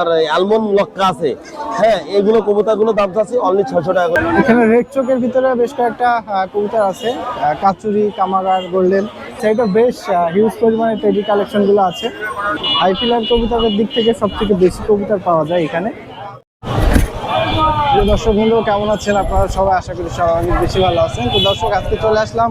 আর almond লক্কা আছে। হ্যাঁ এগুলো কবুতরগুলো দাম চাচ্ছি অনলি ছশো টাকা করে। এখানে রেড চোখের ভিতরে বেশ কয়েকটা আহ, কবুতর আছে। কাচুরি কামাগার গোল্ডেন সেইটা বেশ হিউজ পরিমাণে টেডি কালেকশনগুলো আছে। আইপিএল কবুতরের দিক থেকে সব থেকে বেশি কবুতর পাওয়া যায় এখানে। দর্শক বন্ধু কেমন আছেন আপনারা? সবাই আশা করি সবাই অনেক বেশি ভালো আছেন। তো দর্শক আজকে চলে আসলাম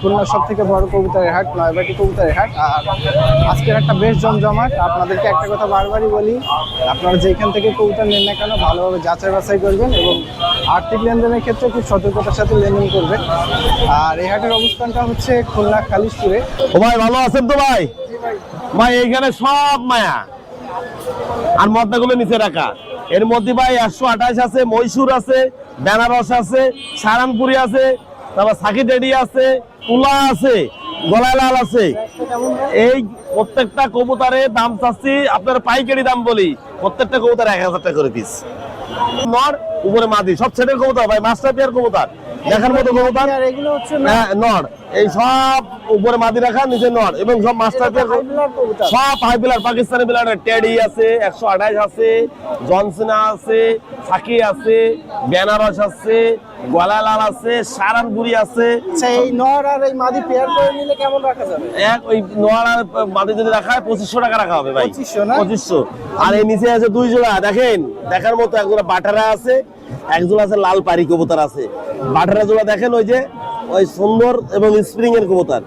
খুলনার সব থেকে বড় কবুতরের হাট নয়বাটি কবুতরের হাট। আর আজকের একটা বেশ জমজমাট। আপনাদেরকে একটা কথা বারবারই বলি আপনারা যেখান থেকে কবুতর নেন না কেন ভালোভাবে যাচাই বাছাই করবেন এবং আর্থিক লেনদেনের ক্ষেত্রে খুব সতর্কতার সাথে লেনদেন করবেন। আর এই হাটের অবস্থানটা হচ্ছে খুলনা খালিশপুরে। ও ভাই ভালো আছেন তো ভাই? ভাই। এইখানে সব মায়া। আর মদ্দাগুলো নিচে রাখা। এর মধ্যে ভাই একশো আঠাশ আছে মহীশূর আছে বেনারস আছে সারানপুরি আছে তারপর সাকি ডেডি আছে তুলা আছে, গলায় লাল আছে। এই প্রত্যেকটা কবুতারে দাম চাচ্ছি, আপনার পাইকারি দাম বলি, প্রত্যেকটা কবুতার এক হাজার টাকা করে পিস নর, উপরে মাদি, সব ছেলের কবুতর ভাই, মাস্টার পিয়ার কবুতর। দেখার মতো কবুতর আর এগুলো হচ্ছে না হ্যাঁ, এই সব উপরে মাদি রাখা নিচে নর। এবং সব মাস্টার সব হাই বিলার পাকিস্তানি বিলার টেডি আছে একশো আঠাশ আছে জনসিনা আছে সাকি আছে বেনারস আছে গলালাল আছে সারানপুরি আছে। আচ্ছা এই নর আর এই মাদি পেয়ার করে নিলে কেমন রাখা যাবে? এক ওই নোয়ার আর মাদি যদি রাখা হয় পঁচিশশো টাকা রাখা হবে ভাই। 2500 না? পঁচিশশো। আর এই নিচে আছে দুই জোড়া। দেখেন দেখার মতো এক জোড়া বাটারা আছে এক জোড়া আছে লাল পারি কবুতর আছে। বাটারা জোড়া দেখেন ওই যে ওই সুন্দর এবং স্প্রিং এর কবুতর।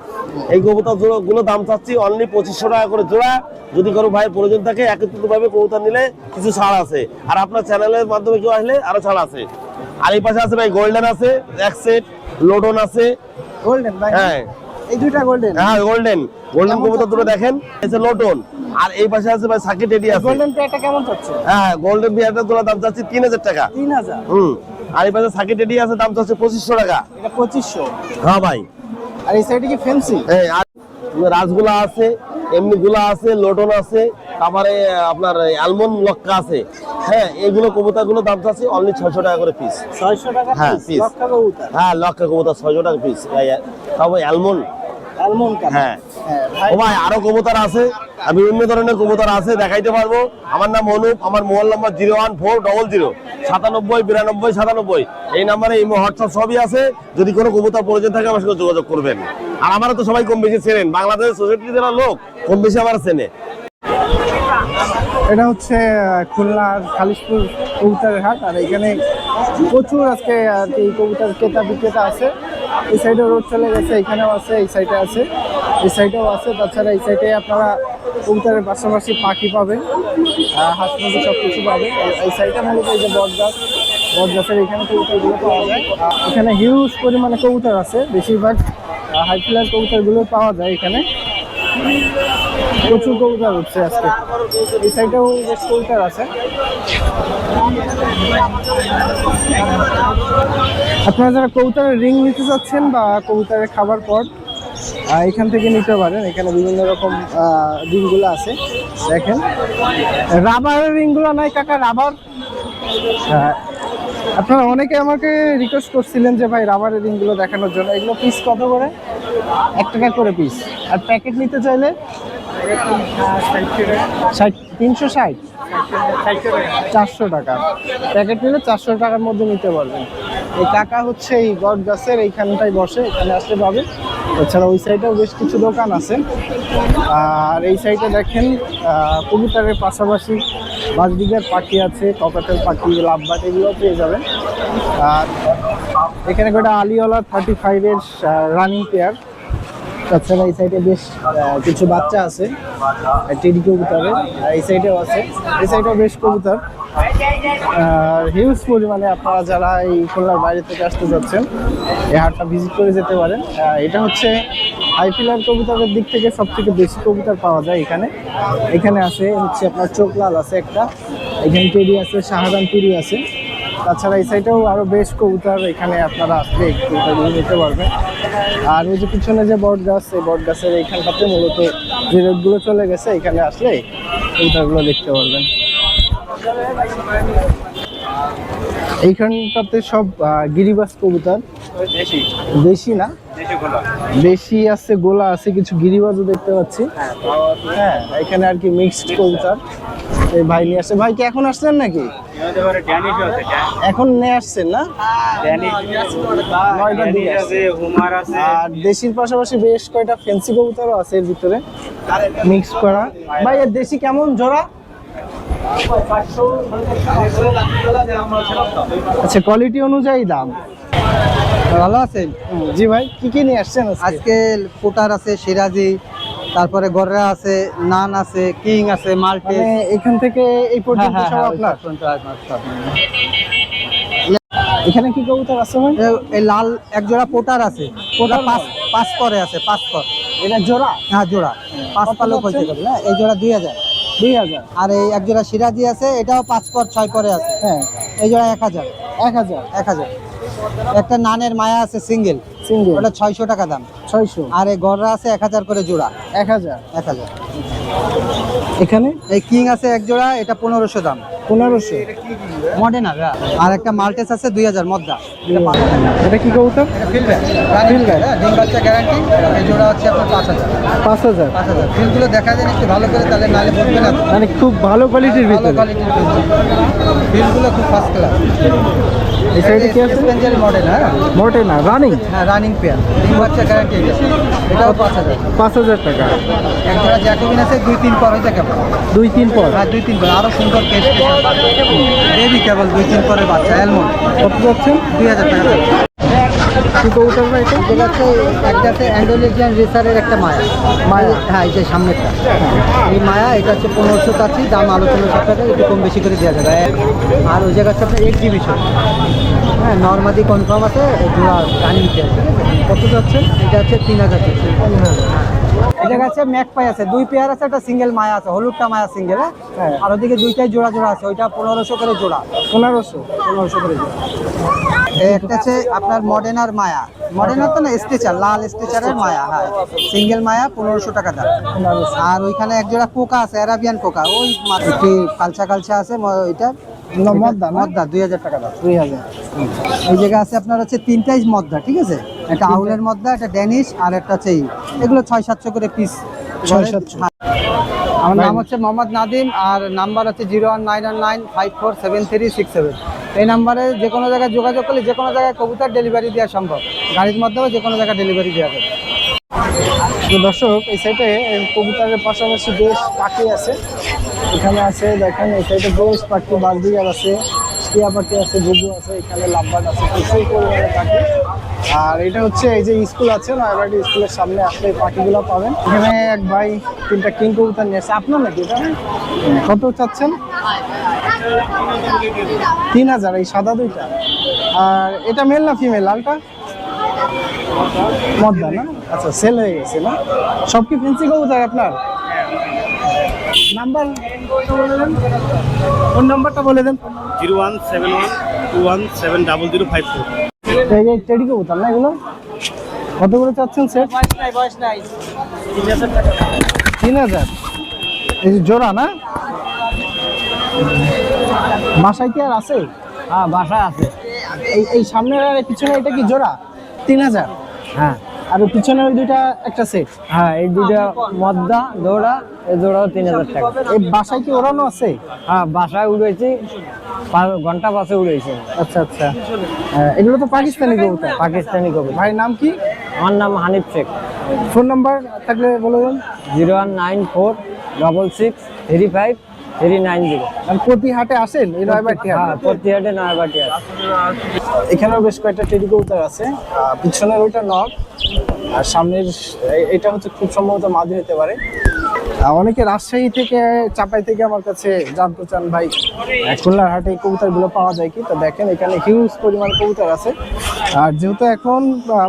এই কবুতর জোড়া গুলো দাম চাচ্ছি অনলি পঁচিশশো টাকা করে জোড়া। যদি কোনো ভাই প্রয়োজন থাকে একত্রিত ভাবে কবুতর নিলে কিছু ছাড় আছে। আর আপনার চ্যানেলের মাধ্যমে কেউ আসলে আরও ছাড় আছে। আর এই পাশে আছে ভাই গোল্ডেন আছে এক সেট লোডন আছে। গোল্ডেন ভাই। হ্যাঁ। এই দুইটা গোল্ডেন হ্যাঁ গোল্ডেন গোল্ডেন কবুতর দুটো দেখেন। এসে লোটন আর এই পাশে আছে ভাই সাকিট টেডি আছে। গোল্ডেন পেয়ারটা কেমন চাচ্ছে হ্যাঁ গোল্ডেন বিয়ারটা তোলা দাম তিন হাজার টাকা। তিন হাজার? হুম। আর এই পাশে সাকিট টেডি আছে দাম চাচ্ছে পঁচিশশো টাকা। এটা পঁচিশশো। হ্যাঁ ভাই। আর এই সাইডে কি ফেন্সি হ্যাঁ আর রাসগুলা আছে এমনি গুলা আছে লোটন আছে তারপরে আপনার অ্যালমন্ড লক্কা আছে। হ্যাঁ এগুলো কবুতরগুলো দাম চাচ্ছি অনলি ছয়শো টাকা করে পিস ছয়শো টাকা হ্যাঁ, পিস হ্যাঁ লক্কা কবুতর ছয়শো টাকা পিস তারপর অ্যালমন্ড অ্যালমন্ড হ্যাঁ হ্যাঁ। ও ভাই, আরও কবুতর আছে। আর বিভিন্ন ধরনের কবুতর আছে, দেখাইতে পারব। আমার নাম অনুপ, আমার mobile number zero one four double zero, সাতানব্বই, বিরানব্বই, সাতানব্বই। এই নাম্বারে এই হোয়াটসঅ্যাপ সবই আছে। যদি কোনো কবুতর প্রয়োজন থাকে, আমার সাথে যোগাযোগ করবেন। আর আমারও তো সবাই কম বেশি চেনেন। বাংলাদেশ সোসাইটির যারা লোক, কম বেশি আমার চেনে। এটা হচ্ছে খুলনার খালিশপুর কবুতরের হাট। আর এখানে প্রচুর আজকে আর কি কবুতর ক্রেতা বিক্রেতা আছে। এই সাইডে রোড চলে গেছে, এখানেও আছে, এই সাইডে আছে। এই সাইডেও আছে, তাছাড়া এই সাইডে আপনারা কবুতরের পাশাপাশি পাখি পাবেন হাঁস মুরগি সব কিছু পাবেন। এই- সাইডে মূলত এই যে বটগাছ, বটগাছের এখানে কবুতরগুলো পাওয়া যায়। এখানে হিউজ পরিমাণে কবুতর আছে, বেশিরভাগ হাই ফ্লার কবুতরগুলো পাওয়া যায় এখানে। প্রচুর কবুতর উঠছে আজকে। এই সাইডেও বেশ কবুতর আছে। আপনারা যারা কবুতরের রিং নিতে চাচ্ছেন বা কবুতরের খাবার পর এখান থেকে নিতে পারেন। এখানে বিভিন্ন রকম রিংগুলো আছে। দেখেন। রাবারের রিংগুলো নাই কাকা, রাবার। হ্যাঁ। আপনারা অনেকে আমাকে রিকোয়েস্ট করছিলেন যে, ভাই, রাবারের রিংগুলো দেখানোর জন্য। এগুলো পিস কত করে? এক টাকা করে পিস আর প্যাকেট নিতে চাইলে? ষাট, তিনশো ষাট। চারশো টাকা। প্যাকেট নিলে চারশো টাকার মধ্যে নিতে পারবেন। এই কাকা হচ্ছে এই গড গাছের এইখানটায় বসে, এখানে আসতে পাবে এছাড়া ওই সাইডেও বেশ কিছু দোকান আছে। আর এই সাইডে দেখেন কবুতরের পাশাপাশি বাজদিঘার পাখি আছে ককাটের পাখি লাভবাট এগুলো পেয়ে যাবেন। আর এখানে কটা আলিওয়ালা থার্টি ফাইভের রানিং পেয়ার তাছাড়া এই সাইডে বেশ কিছু বাচ্চা আছে টেডি কবুতরের। এই সাইডেও আছে। এই সাইডেও বেশ কবুতর। আর হিউজ পরিমাণে আপনারা যারা এই খুলনার বাইরে থেকে আসতে যাচ্ছেন, এই হাটটা ভিজিট করে যেতে পারেন। এটা হচ্ছে হাইফিলার কবুতরের দিক থেকে সব থেকে বেশি কবুতর পাওয়া যায় এখানে। এখানে আছে হচ্ছে আপনার চোখলাল আছে একটা, এখানে টেডি আছে, শাহজাহানপুরি আছে। তাছাড়া এই সাইডেও আরও বেশ কবুতর এখানে আপনারা আসলে কবুতরগুলো নিতে পারবেন। আর ওই যে পিছনে যে বট গাছ এই বট গাছের এইখানটাতে মূলত যে রোডগুলো চলে গেছে, এখানে আসলে কবুতরগুলো দেখতে পারবেন। এইখানটাতে সব গিরিবাস কবুতর? দেশি। না? দেশি আছে গোলা আছে কিছু গিরিবাজও দেখতে পাচ্ছি। হ্যাঁ এখানে আর কি মিক্সড কবুতর। এই ভাই নিয়ে আসছে। ভাই কি এখন আসছেন নাকি? এখন নিয়ে আসছেন না। আর দেশির পাশাপাশি বেশ কয়টা ফেন্সি কবুতরও আছে এর ভিতরে। মিক্স করা। ভাই দেশি কেমন? জোড়া? আচ্ছা কোয়ালিটি অনুযায়ী দাম। ভালো আছেন জি ভাই কি কি নিয়ে আসছেন আজকে? পোটার আছে সিরাজি তারপরে গররা আছে নান আছে কিং আছে মাল্টে মানে এখান থেকে এই পর্যন্ত হ্যাঁ, সব আপনার? এখানে কি কবুতর আছে ভাই? এই লাল এক জোড়া পোটার আছে। পোটার পাঁচ পাঁচ পরে আছে পাঁচ পর এটা জোড়া? হ্যাঁ জোড়া। পাঁচ পালক? হয়েছে না? এই জোড়া দুই হাজার। দুই হাজার। আর এই এক জোড়া সিরাজি আছে এটাও পাঁচ পর ছয় পরে আছে। হ্যাঁ। এই জোড়া এক হাজার। এক হাজার। এক হাজার। একটা নানের মায়া আছে সিঙ্গেল। সিঙ্গেল ওটা ছয়শো টাকা দাম। ছয়শো। আর এই গড়রা আছে এক হাজার করে জোড়া। এক হাজার। এক হাজার। এখানে? এই কিং আছে এক জোড়া এটা পনেরোশো দাম। পনেরোশো। মডেন আর একটা মাল্টেস আছে দুই হাজার মদ্দা এটা কি কবুতর? ফিল্ডব্যাক ডিম বাচ্চা গ্যারান্টি এই জোড়া হচ্ছে আপনার পাঁচ হাজার। পাঁচ হাজার। পাঁচ হাজার। ফিল্ডগুলো দেখা যায় একটু ভালো করে তাহলে নালে বলবে না মানে খুব ভালো কোয়ালিটির ভিতরে। ফিল্ডগুলো খুব ফার্স্ট ক্লাস এই সাইডে কি আছে? মডেল হ্যাঁ। না রানিং হ্যাঁ রানিং পেয়ার ডিম বাচ্চা গ্যারান্টি পাঁচ হাজার। পাঁচ হাজার টাকা। এক জোড়া জ্যাকোবিন আছে দুই তিন পর হয়েছে কেবল। দুই তিন পর হ্যাঁ দুই তিন পর আরও সুন্দর কেস বেবি কেবল দুই তিন পরের বাচ্চা অ্যালমন্ড কত যাচ্ছেন দুই হাজার টাকা দাম। কি কবুতর ভাই এটা? এটা হচ্ছে একটা অ্যান্ডোলেজিয়ান রেসারের একটা মায়া। মায়া? হ্যাঁ এই যে সামনেরটা। এই মায়া এটা হচ্ছে পনেরোশো কাছি দাম আলোচনা সাপেক্ষে একটু কম বেশি করে দেওয়া যাবে। আর ওই জায়গা হচ্ছে আপনার এক্সিবিশন হ্যাঁ নর্মাদি কনফার্ম আছে জোড়া রানিং আছে কত যাচ্ছেন এটা হচ্ছে তিন হাজার জায়গা আছে ম্যাক পাই আছে। দুই পেয়ার আছে একটা সিঙ্গেল মায়া আছে হলুদটা মায়া সিঙ্গেল হ্যাঁ। আর ওদিকে দুইটাই জোড়া জোড়া আছে ওইটা পনেরোশো করে জোড়া। পনেরোশো। পনেরোশো করে জোড়া। একটা আছে আপনার মডেনার মায়া। মডেনার তো না স্ট্রেচার লাল স্ট্রেচারের মায়া হ্যাঁ। সিঙ্গেল মায়া পনেরোশো টাকা দাম। আর ওইখানে এক জোড়া কোকা আছে অ্যারাবিয়ান কোকা ওই কালচা কালচা আছে ওইটা? মদ্দা? মদ্দা দুই হাজার টাকা দাম। দুই হাজার। এই জায়গায় আছে আপনার হচ্ছে তিনটাই মদ্দা ঠিক আছে? একটা আউলের মদ্দা একটা ড্যানিশ আর একটা হচ্ছে এগুলো ছয় সাতশো করে পিস ছয় সাতশো। আমার নাম হচ্ছে মোহাম্মদ নাদিম আর নাম্বার হচ্ছে zero one nine one nine five four seven three six seven. এই নাম্বারে যে কোনো জায়গায় যোগাযোগ করলে যে কোনো জায়গায় কবুতর ডেলিভারি দেওয়া সম্ভব। গাড়ির মাধ্যমে যে কোনো জায়গায় ডেলিভারি দেওয়া যাবে। দর্শক এই সাইডে কবুতরের পাশাপাশি বেশ পাখি আছে। এখানে আছে, দেখেন, এই সাইডে বেশ পাখি বাসবিগার আছে টিয়া পাখি আছে গুগু আছে, এখানে লাভবার্ড আছে, প্রচুর পরিমাণে পাখি। আর এটা হচ্ছে এই যে স্কুল আছে, নয়াবাড়ি স্কুলের সামনে আসলে পাখিগুলো পাবেন। এখানে এক ভাই, তিনটা কিং কবুতর নিয়ে আসছে আপনার নাকি এটা? কত চাচ্ছেন? তিন হাজার, এই সাদা দুইটা। আর এটা মেল না ফিমেল লালটা? মদ্দা না? আচ্ছা সেল হয়ে গেছে না? সব কি ফেন্সি কবুতর আপনার? নাম্বার বলে দেন ফোন নাম্বারটা বলে দেন। Zero one seven one two one seven double zero five four. এই যে টেডি কবুতর না এগুলো? কত করে চাচ্ছেন সেট তিন হাজার। এই যে জোড়া না? বাসায় কি আর আছে? হ্যাঁ বাসা আছে। এই এই সামনের আর পিছনে এটা কি জোড়া? তিন হাজার। হ্যাঁ। আর পিছনে ওই দুইটা একটা সেট হ্যাঁ এই দুইটা মদ্দা দৌড়া এই দৌড়াও তিন হাজার টাকা। এই বাসায় কি ওড়ানো আছে? হ্যাঁ বাসায় উড়েছি ঘণ্টা বাসে উড়েছি আচ্ছা আচ্ছা। হ্যাঁ, এগুলো তো পাকিস্তানি কবুতর। পাকিস্তানি কবি ভাইয়ের নাম কি? আমার নাম হানিফ শেখ। ফোন নাম্বার থাকলে বলে দেন। Zero one nine four double six three five three nine zero আর প্রতি হাটে আসেন? এই নয়বারটি হ্যাঁ হাটে? প্রতিহাটে নয়াবাটি এখানেও বেশ কয়েকটা টেডি কবুতর আছে। পিছনের ওইটা নক আর সামনের এটা হচ্ছে খুব সম্ভবত মাঝে হতে পারে। অনেকে রাজশাহী থেকে চাপাই থেকে আমার কাছে জানতে চান ভাই খুলনার হাটে কবুতরগুলো পাওয়া যায় কি? তো দেখেন এখানে হিউজ পরিমাণ কবুতর আছে। আর যেহেতু এখন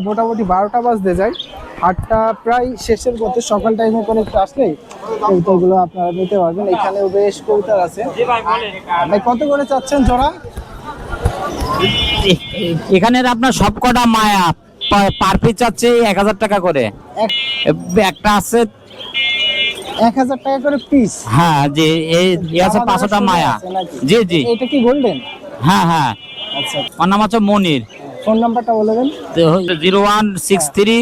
মোটামুটি বারোটা বাজতে যায় হাটটা প্রায় শেষের পথে সকাল টাইমে করে একটু আসলে কবুতরগুলো আপনারা নিতে পারবেন। এখানেও বেশ কবুতর আছে। ভাই কত করে চাচ্ছেন জোড়া? এখানের আপনার সবকটা মায়া পার পিস চাচ্ছে এক হাজার টাকা করে। এক একটা আছে এক হাজার টাকা করে পিস হ্যাঁ যে এই আছে পাঁচশোটা মায়া। জি জি। এটা কি গোল্ডেন হ্যাঁ হ্যাঁ। আচ্ছা। ওর নাম হচ্ছে মনির। ফোন নাম্বারটা বলে দেন। জিরো ওয়ান সিক্স থ্রি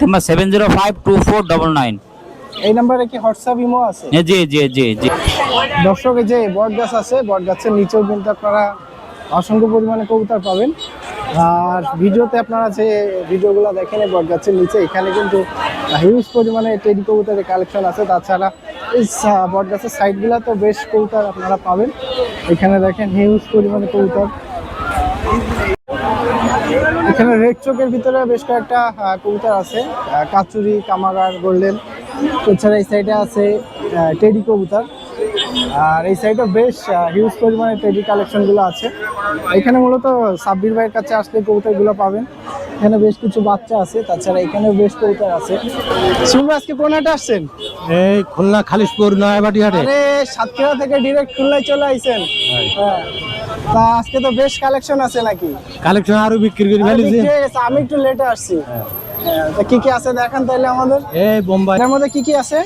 কিংবা seven zero five two four double nine এই নাম্বারে কি হোয়াটসঅ্যাপ ইমো আছে? এ, জি জি জি জি। দর্শক যে বট গাছ আছে বট গাছের নিচেও কিন্তু আপনারা অসংখ্য পরিমাণে কবুতর পাবেন। আর ভিডিওতে আপনারা যে ভিডিওগুলো দেখেন বট গাছের নিচে এখানে কিন্তু হিউজ পরিমাণে টেডি কবুতরের কালেকশন আছে। তাছাড়া এই বট গাছের সাইডগুলো তো বেশ কবুতর আপনারা পাবেন। এখানে দেখেন হিউজ পরিমাণে কবুতর। এখানে রেড চোখের ভিতরে বেশ কয়েকটা কবুতর আছে। কাচুরি, কামাগার, গোল্ডেন। এছাড়া এই সাইডে আছে টেডি কবুতর। আর এই সাইডে বেশ হিউজ পরিমাণে টেডি কালেকশনগুলো আছে। এখানে মূলত সাব্বির ভাইয়ের কাছে আসলে কবুতরগুলো পাবেন। এখানে বেশ কিছু বাচ্চা আছে তাছাড়া এখানেও বেশ কবুতর আছে। শুনব আজকে কোন হাটে আসছেন? এই খুলনা খালিশপুর নয়াবাটি হাটে। আরে সাতক্ষীরা থেকে ডিরেক্ট খুলনায় চলে আইছেন। হ্যাঁ। তা আজকে তো বেশ কালেকশন আছে নাকি? কালেকশন আরও বিক্রি করে ফেলেছি। হয়ে আমি একটু লেটে আসছি। হ্যাঁ, তা কি কি আছে দেখান তাহলে আমাদের? এই বোম্বাই। এটার মধ্যে কি কি আছে?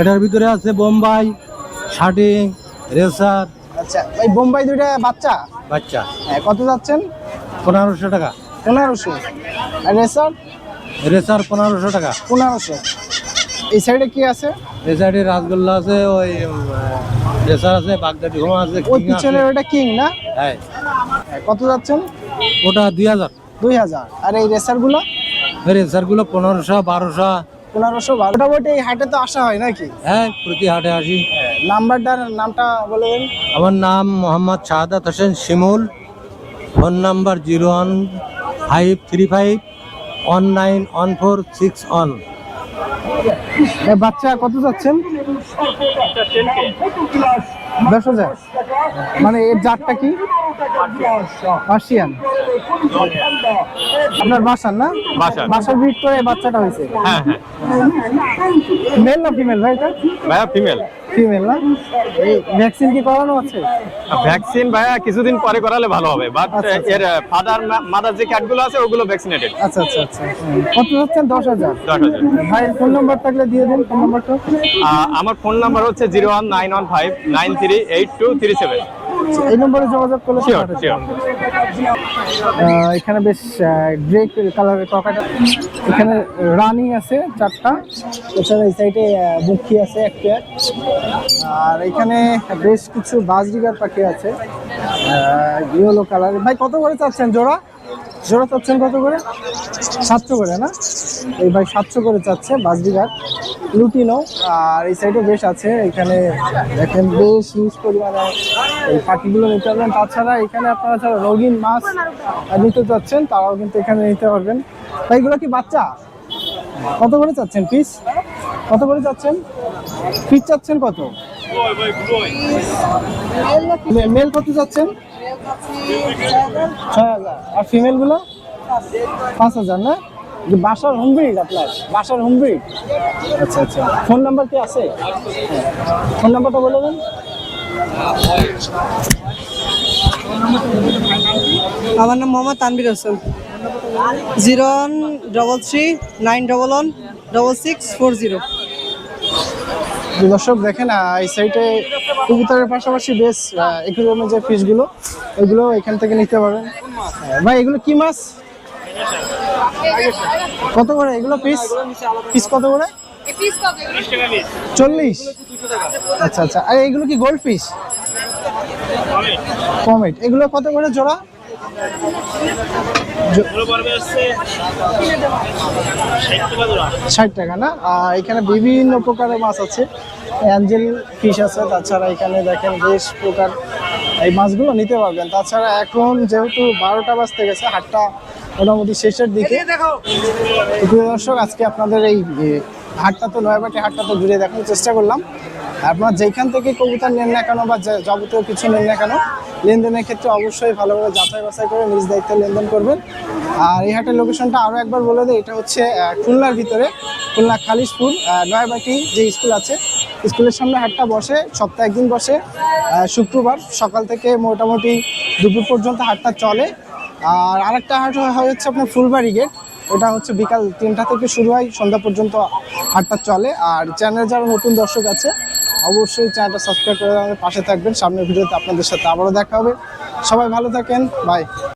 এটার ভিতরে আছে বোম্বাই শার্টিং রেসার। আচ্ছা এই বোম্বাই দুইটা বাচ্চা? বাচ্চা। হ্যাঁ, কত যাচ্ছেন? পনেরোশো টাকা। পনেরোশো। আর রেসার? রেসার পনেরোশো টাকা। পনেরোশো। এই সাইডে কি আছে? রেসারে রাসগোল্লা আছে ওই রেসার আছে বাগদাদি ঘোমা আছে ওই পিছনে ওটা কিং না? হ্যাঁ। হ্যাঁ, কত যাচ্ছেন? ওটা দুই হাজার। দুই হাজার। আর এই রেসারগুলো? রেসারগুলো পনেরোশো বারোশো। পনেরোশো মোটামুটি এই হাটে তো আসা হয় নাকি? হ্যাঁ প্রতি হাটে আসি। নাম্বারটার নামটা বলে দেন। আমার নাম Mohammad Shahadat Hossain Shimul. Phone number zero one five three five, one nine, one four, six, one. বাচ্চা কত যাচ্ছেন দশ হাজার। মানে এর জাতটা কি? পার্সিয়ান। আপনার বাসার না? বাসার। বাসার করে বাচ্চাটা হয়েছে। হ্যাঁ হ্যাঁ। মেল না ফিমেল ভাই এটা? ভাইয়া ফিমেল। ফিমেল না? এই ভ্যাকসিন কি করানো আছে? ভ্যাকসিন ভাইয়া কিছুদিন পরে করালে ভালো হবে। বাট আচ্ছা, আচ্ছা। এর ফাদার মাদার যে ক্যাটগুলো আছে ওগুলো ভ্যাকসিনেটেড আচ্ছা আচ্ছা আচ্ছা। কত দশ হাজার। ভাইয়ের ফোন নাম্বার থাকলে দিয়ে দিন ফোন নাম্বারটা আমার ফোন নাম্বার হচ্ছে zero one nine one five nine three eight two three seven এই নম্বরে যোগাযোগ করলে এখানে বেশ গ্রে কালারের ককাটা এখানে রানিং আছে চারটা। এছাড়া এই সাইডে মুখী আছে একটা আর এখানে বেশ কিছু বাজরিগার পাখি আছে। ইয়েলো কালার ভাই কত করে চাচ্ছেন জোড়া? জোড়া চাচ্ছেন কত করে? সাতশো করে না? এই ভাই সাতশো করে চাচ্ছে বাজরিগার লুটিনো আর এই সাইডে বেশ আছে। এখানে দেখেন বেশ ইউজ পরিমাণে এই পাখিগুলো নিতে পারবেন। তাছাড়া এখানে আপনারা যারা রঙিন মাছ নিতে চাচ্ছেন, তারাও কিন্তু এখানে নিতে পারবেন। তাই এগুলো কি বাচ্চা? কত করে চাচ্ছেন পিস কত করে চাচ্ছেন? পিস চাচ্ছেন কত? মেল কত চাচ্ছেন? ছয় হাজার। আর ফিমেলগুলো পাঁচ হাজার, না? যে বাসার হোম ব্রিড আপনার বাসার হোম ব্রিড আচ্ছা আচ্ছা। ফোন নাম্বার কি আছে? ফোন নাম্বারটা বলে দেন। আমার নাম Mohammad Tanvir Hossain zero one double three nine double one double six four zero দর্শক দেখেন এই সাইডে কবুতরের পাশাপাশি বেশ একুরিয়ামের যে ফিশগুলো এগুলো এখান থেকে নিতে পারবেন ভাই এগুলো কি মাছ? কত করে? এগুলো পিস পিস কত করে? চল্লিশ? আচ্ছা আচ্ছা। আর এগুলো কি গোল্ড ফিশ কমেট এগুলো কত করে জোড়া? ষাট টাকা না? আর এখানে বিভিন্ন প্রকারের মাছ আছে। অ্যাঞ্জেল ফিশ আছে তাছাড়া এখানে দেখেন বেশ প্রকার এই মাছগুলো নিতে পারবেন। তাছাড়া এখন যেহেতু বারোটা বাজতে গেছে হাটটা মোটামুটি শেষের দিকে। প্রিয় দর্শক আজকে আপনাদের এই হাটটা তো নয়াবাটি হাটটা তো ঘুরে দেখানোর চেষ্টা করলাম। আপনার যেখান থেকে কবুতর নেন না কেন বা যাবতীয় কিছু নেন না কেন লেনদেনের ক্ষেত্রে অবশ্যই ভালোভাবে যাচাই বাছাই করে নিজ দায়িত্বে লেনদেন করবেন। আর এই হাটের লোকেশনটা আরও একবার বলে দেয় এটা হচ্ছে খুলনার ভিতরে খুলনা খালিশপুর নয়াবাটি যে স্কুল আছে। স্কুলের সামনে হাটটা বসে সপ্তাহে একদিন বসে শুক্রবার সকাল থেকে মোটামুটি দুপুর পর্যন্ত হাটটা চলে। আর আরেকটা হাট হয় হচ্ছে আপনার ফুলবাড়ি গেট ওটা হচ্ছে বিকাল তিনটা থেকে শুরু হয়, সন্ধ্যা পর্যন্ত হাটটা চলে। আর চ্যানেল যারা নতুন দর্শক আছে, অবশ্যই চ্যানেলটা সাবস্ক্রাইব করে পাশে থাকবেন। সামনের ভিডিওতে আপনাদের সাথে আবারও দেখা হবে। সবাই ভালো থাকেন। বাই